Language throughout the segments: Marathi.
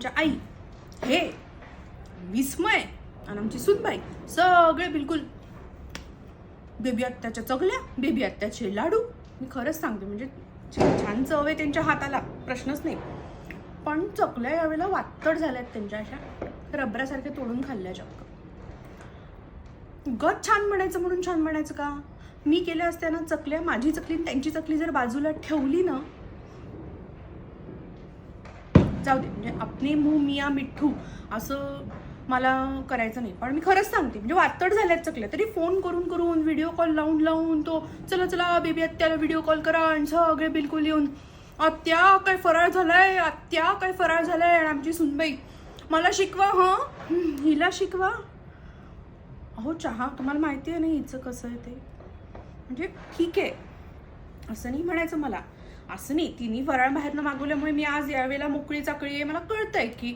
आमच्या आई हे विस्मय आणि आमची सुनबाई सगळे बिलकुल बेबी आत्याच्या चगल्या बेबी आत्याचे लाडू. मी खरंच सांगते म्हणजे छान चव आहे त्यांच्या हाताला प्रश्नच नाही. पण चकल्या यावेळेला वातड झाल्यात त्यांच्या अशा रबरासारख्या तोडून खाल्ल्या चक्क गत छान म्हणायचं म्हणून छान म्हणायचं का? मी केल्या असत्या ना चकल्या माझी चकली त्यांची चकली जर बाजूला ठेवली ना जाऊ दे. म्हणजे आपले मुह मिया मिठ्ठू असं मला करायचं नाही. पण मी खरंच सांगते म्हणजे वातड झाल्यात चकल्या तरी फोन करून करून व्हिडिओ कॉल लावून लावून तो चला चला बेबी आत्याला व्हिडिओ कॉल करा आणि सगळे बिलकुल येऊन आत्या काय फराळ झालाय? आत्या काय फराळ झालाय? आणि आमची सुनबाई मला शिकवा हं? हिला शिकवा. अहो चहा? तुम्हाला माहिती आहे ना हिचं कसं आहे ते? म्हणजे ठीक आहे. असं नाही म्हणायचं मला. असं नाही तिन्ही फराळ बाहेरनं मागवल्यामुळे मी आज यावेळेला मोकळी चाकळी आहे. मला कळतंय की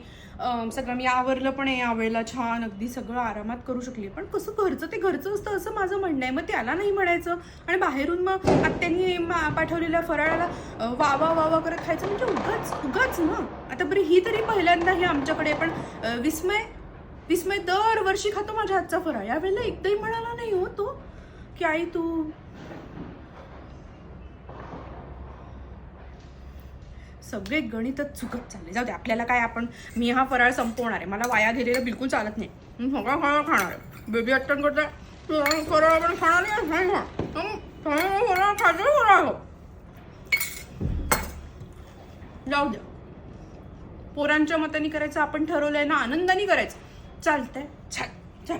सगळं मी आवरलं पण आहे यावेळेला छान अगदी सगळं आरामात करू शकली पण कसं घरचं ते घरचं असतं असं माझं म्हणणं आहे. मग त्याला नाही म्हणायचं. आणि बाहेरून मग आत्यांनी मा- पाठवलेल्या फराळाला वावा वा वा वा करत खायचं म्हणजे उगाच उगाच ना. आता बरी ही तरी पहिल्यांदा ही आमच्याकडे पण विस्मय विस्मय दरवर्षी खातो माझ्या हातचा फराळ. यावेळेला एकदाही म्हणाला नाही हो तो की आई तू सगळे गणितच चुकत चालले. जाऊ दे आपल्याला काय आपण मी हा फराळ संपवणार आहे. मला वाया गेलेलं बिलकुल चालत नाही. मी सगळा फराळ खाणार आहे. बेबी अट्टन करते फराळ पण खाणार नाही खा. फराळ फराळ जाऊ द्या पोरांच्या मताने करायचं आपण ठरवलंय ना आनंदाने करायचं. चालतंय. छान छान.